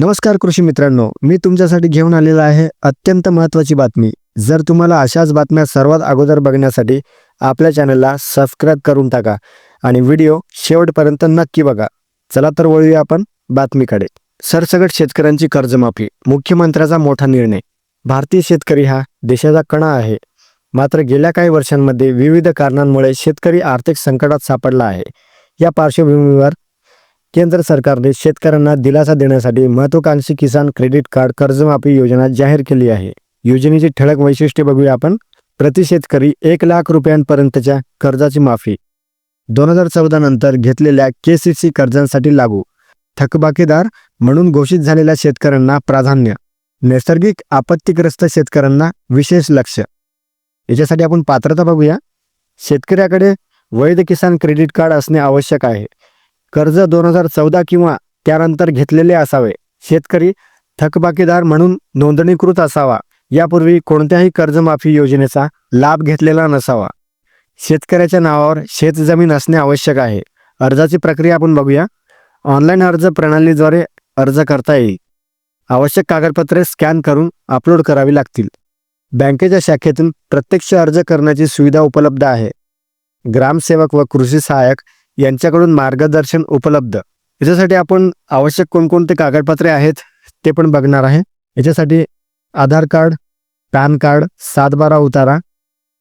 नमस्कार कृषी मित्रांनो मी तुमच्यासाठी घेऊन आलेला आहे अत्यंत महत्त्वाची बातमी. जर तुम्हाला अशाच बातम्या सर्वात अगोदर बघण्यासाठी आपल्या चॅनलला सबस्क्राईब करून टाका आणि व्हिडिओ शेवटपर्यंत नक्की बघा. चला तर वळूया आपण बातमीकडे. सरसगट शेतकऱ्यांची कर्जमाफी मुख्यमंत्र्याचा मोठा निर्णय. भारतीय शेतकरी हा देशाचा कणा आहे. मात्र गेल्या काही वर्षांमध्ये विविध कारणांमुळे शेतकरी आर्थिक संकटात सापडला आहे. या पार्श्वभूमीवर केंद्र सरकारने शेतकऱ्यांना दिलासा देण्यासाठी महत्वाकांक्षी किसान क्रेडिट कार्ड कर्जमाफी योजना जाहीर केली आहे. योजनेची ठळक वैशिष्ट्ये बघूया आपण. प्रति शेतकरी एक लाख रुपयांपर्यंतच्या कर्जाची माफी. दोन हजार चौदा नंतर घेतलेल्या के सी सी कर्जांसाठी लागू. थकबाकीदार म्हणून घोषित झालेल्या शेतकऱ्यांना प्राधान्य. नैसर्गिक आपत्तीग्रस्त शेतकऱ्यांना विशेष लक्ष. याच्यासाठी आपण पात्रता बघूया. शेतकऱ्याकडे वैध किसान क्रेडिट कार्ड असणे आवश्यक आहे. कर्ज दोन हजार चौदा किंवा त्यानंतर घेतलेले असावे. शेतकरी थकबाकीदार म्हणून नोंदणीकृत असावा. यापूर्वी कोणत्याही कर्जमाफी योजनेचा लाभ घेतलेला नसावा. शेतकऱ्याच्या नावावर शेतजमीन असणे आवश्यक आहे. अर्जाची प्रक्रिया आपण बघूया. ऑनलाईन अर्ज प्रणालीद्वारे अर्ज करता येईल. आवश्यक कागदपत्रे स्कॅन करून अपलोड करावी लागतील. बँकेच्या शाखेतून प्रत्यक्ष अर्ज करण्याची सुविधा उपलब्ध आहे. ग्रामसेवक व कृषी सहाय्यक यांच्याकडून मार्गदर्शन उपलब्ध. याच्यासाठी आपण आवश्यक कोणकोणते कागदपत्रे आहेत ते पण बघणार आहे. याच्यासाठी आधार कार्ड पॅन कार्ड सातबारा उतारा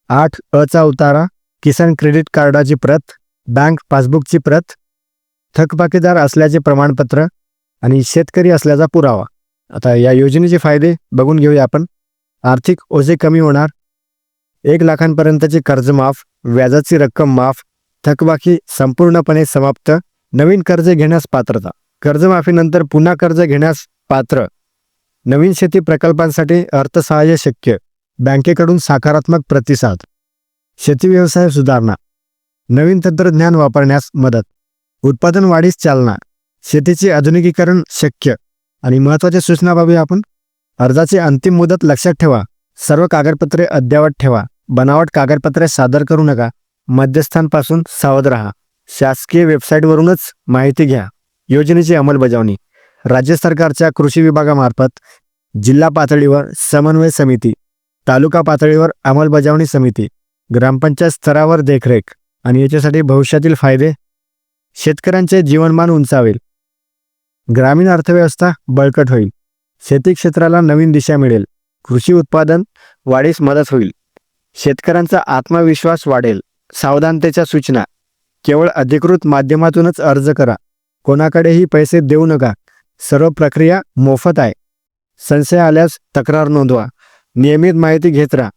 आठ अचा उतारा किसान क्रेडिट कार्डाची प्रत बँक पासबुकची प्रत थकबाकीदार असल्याचे प्रमाणपत्र आणि शेतकरी असल्याचा पुरावा. आता या योजनेचे फायदे बघून घेऊया आपण. आर्थिक ओझे कमी होणार. एक लाखांपर्यंतचे कर्ज माफ व्याजाची रक्कम माफ थकबाकी संपूर्णपणे समाप्त. नवीन कर्ज घेण्यास पात्रता. कर्जमाफीनंतर पुन्हा कर्ज घेण्यास पात्र. नवीन शेती प्रकल्पांसाठी अर्थसहाय्य शक्य. बँकेकडून सकारात्मक प्रतिसाद. शेती व्यवसाय सुधारणा. नवीन तंत्रज्ञान वापरण्यास मदत. उत्पादन वाढीस चालना. शेतीचे आधुनिकीकरण शक्य. आणि महत्त्वाच्या सूचना पाहूया आपण. अर्जाची अंतिम मुदत लक्षात ठेवा. सर्व कागदपत्रे अद्ययावत ठेवा. बनावट कागदपत्रे सादर करू नका. मध्यस्थांपासून सावध राहा. शासकीय वेबसाईटवरूनच माहिती घ्या. योजनेची अंमलबजावणी. राज्य सरकारच्या कृषी विभागामार्फत जिल्हा पातळीवर समन्वय समिती तालुका पातळीवर अंमलबजावणी समिती ग्रामपंचायत स्तरावर देखरेख आणि याच्यासाठी भविष्यातील फायदे शेतकऱ्यांचे जीवनमान उंचावेल. ग्रामीण अर्थव्यवस्था बळकट होईल. शेती क्षेत्राला नवीन दिशा मिळेल. कृषी उत्पादन वाढीस मदत होईल. शेतकऱ्यांचा आत्मविश्वास वाढेल. सावधानतेच्या सूचना. केवळ अधिकृत माध्यमातूनच अर्ज करा. कोणाकडेही पैसे देऊ नका. सर्व प्रक्रिया मोफत आहे. संशय आल्यास तक्रार नोंदवा. नियमित माहिती घेत राहा.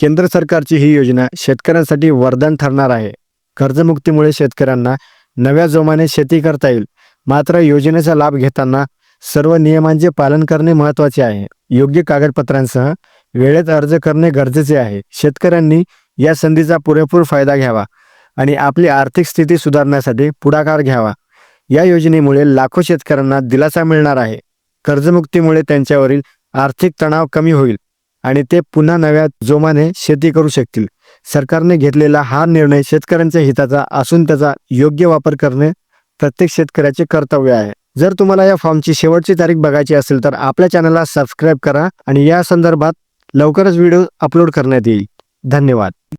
केंद्र सरकारची ही योजना शेतकऱ्यांसाठी वरदान ठरणार आहे. कर्जमुक्तीमुळे शेतकऱ्यांना नव्या जोमाने शेती करता येईल. मात्र योजनेचा लाभ घेताना सर्व नियमांचे पालन करणे महत्त्वाचे आहे. योग्य कागदपत्रांसह वेळेत अर्ज करणे गरजेचे आहे. शेतकऱ्यांनी या संधीचा पुरेपूर फायदा घ्यावा आणि आपली आर्थिक स्थिती सुधारण्यासाठी पुढाकार घ्यावा. या योजनेमुळे लाखो शेतकऱ्यांना दिलासा मिळणार आहे. कर्जमुक्तीमुळे त्यांच्यावरील आर्थिक तणाव कमी होईल आणि ते पुन्हा नव्या जोमाने शेती करू शकतील. सरकारने घेतलेला हा निर्णय शेतकऱ्यांच्या हिताचा असून त्याचा योग्य वापर करणे प्रत्येक शेतकऱ्याचे कर्तव्य आहे. जर तुम्हाला या फॉर्मची शेवटची तारीख बघायची असेल तर आपल्या चॅनलला सबस्क्राईब करा आणि या संदर्भात लवकरच व्हिडिओ अपलोड करण्यात येईल. धन्यवाद.